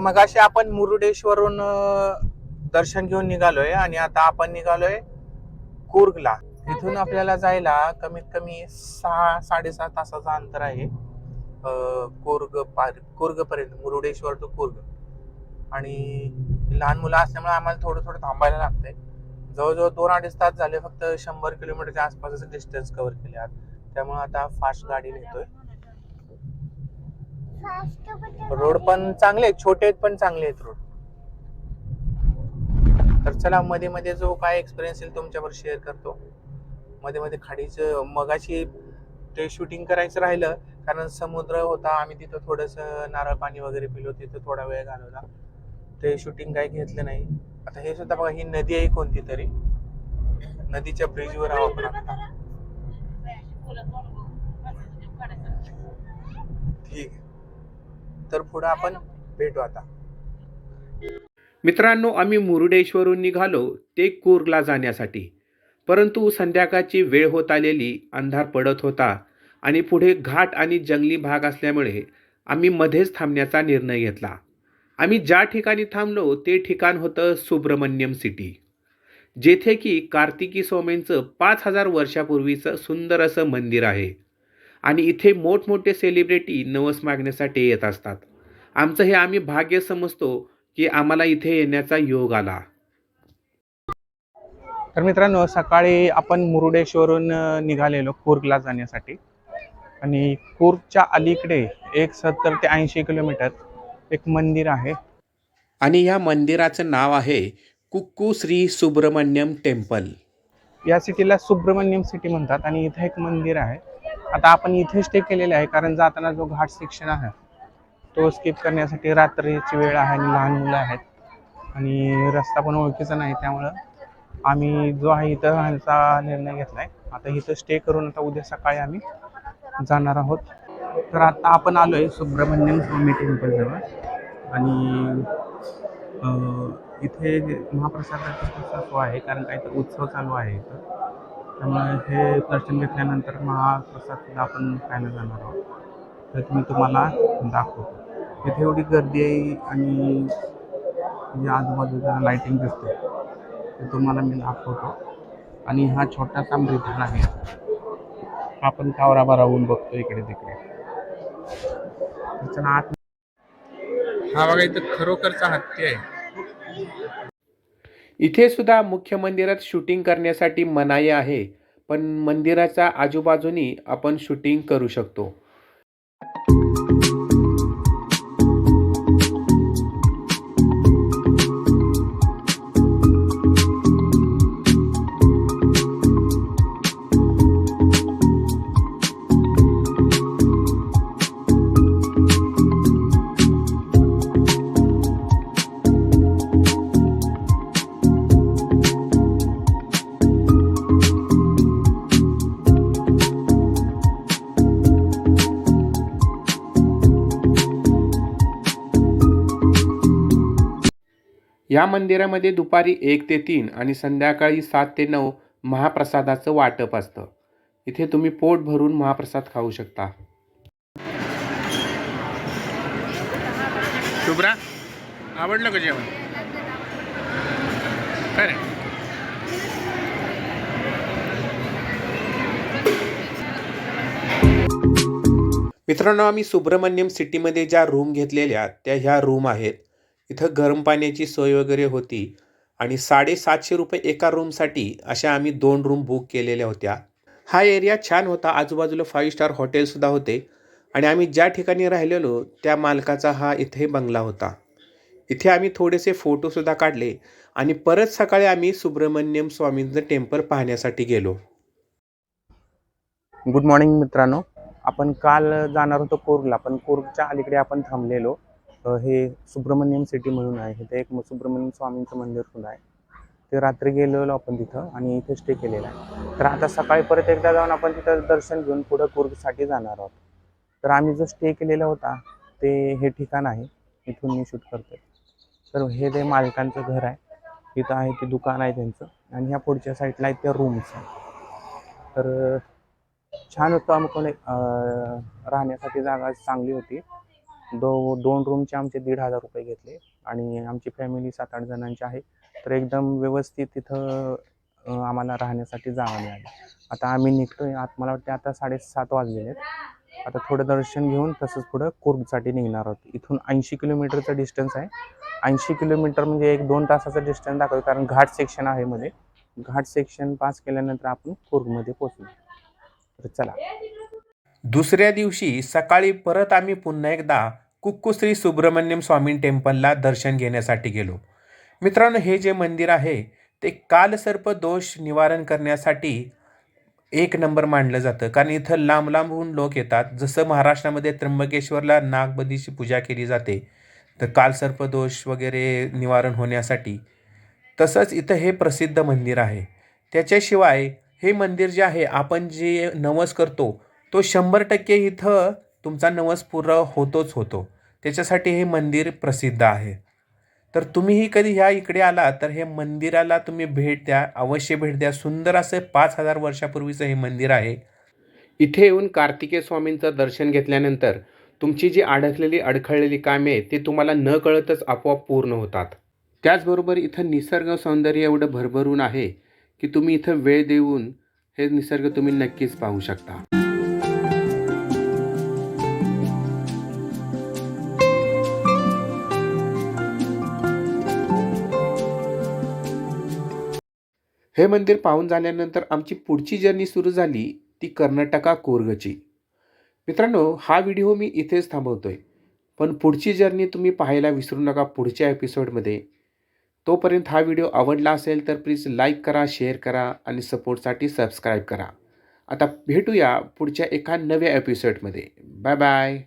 मग असे आपण मुरुडेश्वरून दर्शन घेऊन निघालोय आणि आता आपण निघालोय कुर्गला. तिथून आपल्याला जायला कमीत कमी सहा साडेसहा तासाचं अंतर आहे. कुर्ग पार कुर्ग पर्यंत मुरुडेश्वर टू कुर्ग. आणि लहान मुलं असल्यामुळे आम्हाला थोडं थोडं थांबायला लागतंय. जवळजवळ दोन अडीच तास झाले फक्त शंभर किलोमीटरच्या आसपासच डिस्टन्स कव्हर केले आहात त्यामुळे आता फास्ट गाडी नेतोय. रोड पण चांगले आहेत छोटे आहेत पण चांगले आहेत रोड. तर चला मध्ये मध्ये जो काय एक्सपिरियन्स येईल तुमच्यावर शेअर करतो. मध्ये मध्ये खाडीचं मगाशी ते शूटिंग करायचं राहिलं कारण समुद्र होता आम्ही तिथं थोडंसं नारळ पाणी वगैरे पिलो तिथं थोडा वेळ घालवला. ते शूटिंग काही घेतलं नाही. आता हे सुद्धा बघा ही नदी आहे कोणती तरी. नदीच्या ब्रिजवर आहोत आपण ठीक आहे. तर पुढे आपण भेटू आता. मित्रांनो आम्ही मुरुडेश्वरून निघालो ते कूर्गला जाण्यासाठी. परंतु संध्याकाळची वेळ होत आलेली अंधार पडत होता आणि पुढे घाट आणि जंगली भाग असल्यामुळे आम्ही मध्येच थांबण्याचा निर्णय घेतला. आम्ही ज्या ठिकाणी थांबलो ते ठिकाण होतं सुब्रमण्यम सिटी. जेथे की कार्तिकी स्वामींचं पाच हजार वर्षापूर्वीचं सुंदर असं मंदिर आहे. आणि इथे मोठमोठे सेलिब्रिटी नवस मागण्यासाठी येत असतात. आमचं हे आम्ही भाग्य समजतो की आम्हाला इथे येण्याचा योग आला. तर मित्रांनो सकाळी आपण मुरुडेश्वरून निघालेलो कुर्गला जाण्यासाठी. आणि कुर्गच्या अलीकडे एक सत्तर ते ऐंशी किलोमीटर एक मंदिर आहे. आणि या मंदिराचं नाव आहे कुक्कू श्री सुब्रमण्यम टेम्पल. या सिटीला सुब्रमण्यम सिटी म्हणतात आणि इथे एक मंदिर आहे. आता आपण इथे स्टे केलेले आहे कारण जाताना जो घाट सेक्शन आहे तो स्किप करण्यासाठी रात्रीची वेळ आहे आणि लहान मुलं आहेत. आणि रस्ता पण ओळखीचा नाही त्यामुळं आम्ही जो आहे इथं ह्यांचा निर्णय घेतला आहे आता इथं स्टे करून आता उद्या सकाळी आम्ही जाणार आहोत. तर आता आपण आलो आहे सुब्रमण्यम स्वामी टेम्पलजवळ आणि इथे महाप्रसादाचा खूप तो आहे कारण काहीतरी उत्सव चालू आहे इथं. त्यामुळे हे दर्शन घेतल्यानंतर महाप्रसाद प्रसाद आपण खायला जाणार आहोत. तर मी तुम्हाला दाखवतो. इथे एवढी गर्दी आहे आणि जे आजूबाजूला लाईटिंग दिसते ते तुम्हाला मी दाखवतो. आणि हा छोटासा मैदान आहे. आपण कावरा बारावून बघतो इकडे तिकडे. त्याच्या आत हा बघा इथं खरोखरचा हत्ती आहे. इथे सुद्धा मुख्य मंदिरात शूटिंग करण्यासाठी मनाई आहे पण मंदिराच्या आजूबाजूनी आपण शूटिंग करू शकतो. या मंदिरामध्ये दुपारी एक ते तीन आणि संध्याकाळी सात ते नऊ महाप्रसादाचं वाटप असतं. इथे तुम्ही पोट भरून महाप्रसाद खाऊ शकता. शुभ्रा आवडलं का जेवण? काय मित्रांनो आम्ही सुब्रमण्यम सिटीमध्ये ज्या रूम घेतलेल्या त्या ह्या रूम आहेत. इथं गरम पाण्याची सोय वगैरे होती आणि साडेसातशे रुपये एका रूमसाठी अशा आम्ही दोन रूम बुक केलेल्या होत्या. हा एरिया छान होता. आजूबाजूला फाईव्ह स्टार हॉटेलसुद्धा होते. आणि आम्ही ज्या ठिकाणी राहिलेलो त्या मालकाचा हा इथे बंगला होता. इथे आम्ही थोडेसे फोटोसुद्धा काढले आणि परत सकाळी आम्ही सुब्रमण्यम स्वामींचं टेम्पल पाहण्यासाठी गेलो. गुड मॉर्निंग मित्रांनो. आपण काल जाणार होतो कोर्गला पण कोर्गच्या अलीकडे आपण थांबलेलो. हे सुब्रमण्यम सिटी म्हणून आहे. ते एक सुब्रमण्यम स्वामींचं मंदिर सुद्धा आहे. ते रात्री गेलेलो आपण तिथं आणि इथे स्टे केलेला आहे. तर आता सकाळी परत एकदा जाऊन आपण तिथं दर्शन घेऊन पुढं कुर्गसाठी जाणार आहोत. तर आम्ही जो स्टे केलेला होता ते हे ठिकाण आहे. इथून मी शूट करतो तर हे जे मालकांचं घर आहे तिथं आहे ते दुकान आहे त्यांचं. आणि ह्या पुढच्या साईडला आहेत त्या रूम्स तर छान होतं अमुक राहण्यासाठी जागा चांगली होती. दो दोन रूमचे आमचे दीड हजार रुपये घेतले आणि आमची फॅमिली सात आठ जणांची आहे. तर एकदम व्यवस्थित तिथं आम्हाला राहण्यासाठी जावं मिळालं. आता आम्ही निघतोय आत मला वाटते आता साडेसात वाजलेले आहेत. आता थोडं दर्शन घेऊन तसंच पुढं कुर्गसाठी निघणार आहोत. इथून ऐंशी किलोमीटरचं डिस्टन्स आहे. ऐंशी किलोमीटर म्हणजे एक दोन तासाचं डिस्टन्स दाखवतो कारण घाट सेक्शन आहे मध्ये. घाट सेक्शन पास केल्यानंतर आपण कुर्गमध्ये पोचलो तर चला. दुसऱ्या दिवशी सकाळी परत आम्ही पुन्हा एकदा कुक्कू श्री सुब्रमण्यम स्वामी टेम्पलला दर्शन घेण्यासाठी गेलो. मित्रांनो हे जे मंदिर आहे ते कालसर्प दोष निवारण करण्यासाठी एक नंबर मानलं जातं. कारण इथं लांब लांबहून लोक येतात. जसं महाराष्ट्रामध्ये त्र्यंबकेश्वरला नागबदीची पूजा केली जाते तर कालसर्प दोष वगैरे निवारण होण्यासाठी तसंच इथं हे प्रसिद्ध मंदिर आहे. त्याच्याशिवाय हे मंदिर जे आहे आपण जे नवस करतो तो शंभर टक्के इथं तुमचा नवस पूर्ण होतोच होतो. त्याच्यासाठी हे मंदिर प्रसिद्ध आहे. तर तुम्हीही कधी ह्या इकडे आला तर हे मंदिराला तुम्ही भेट द्या. अवश्य भेट द्या. सुंदर असं पाच हजार वर्षापूर्वीचं हे मंदिर आहे. इथे येऊन कार्तिकेय स्वामींचं दर्शन घेतल्यानंतर तुमची जी अडकलेली अडखळलेली कामे ते तुम्हाला न कळतच आपोआप पूर्ण होतात. त्याचबरोबर इथं निसर्ग सौंदर्य एवढं भरभरून आहे की तुम्ही इथं वेळ देऊन हे निसर्ग तुम्ही नक्कीच पाहू शकता. हे मंदिर पाहून झाल्यानंतर आमची पुढची जर्नी सुरू झाली ती कर्नाटका कोर्गची. मित्रांनो हा व्हिडिओ मी इथेच थांबवतोय. पण पुढची जर्नी तुम्ही पाहायला विसरू नका पुढच्या एपिसोडमध्ये तोपर्यंत हा व्हिडिओ आवडला असेल तर प्लीज लाईक करा शेअर करा आणि सपोर्टसाठी सबस्क्राईब करा. आता भेटूया पुढच्या एका नव्या एपिसोडमध्ये बाय बाय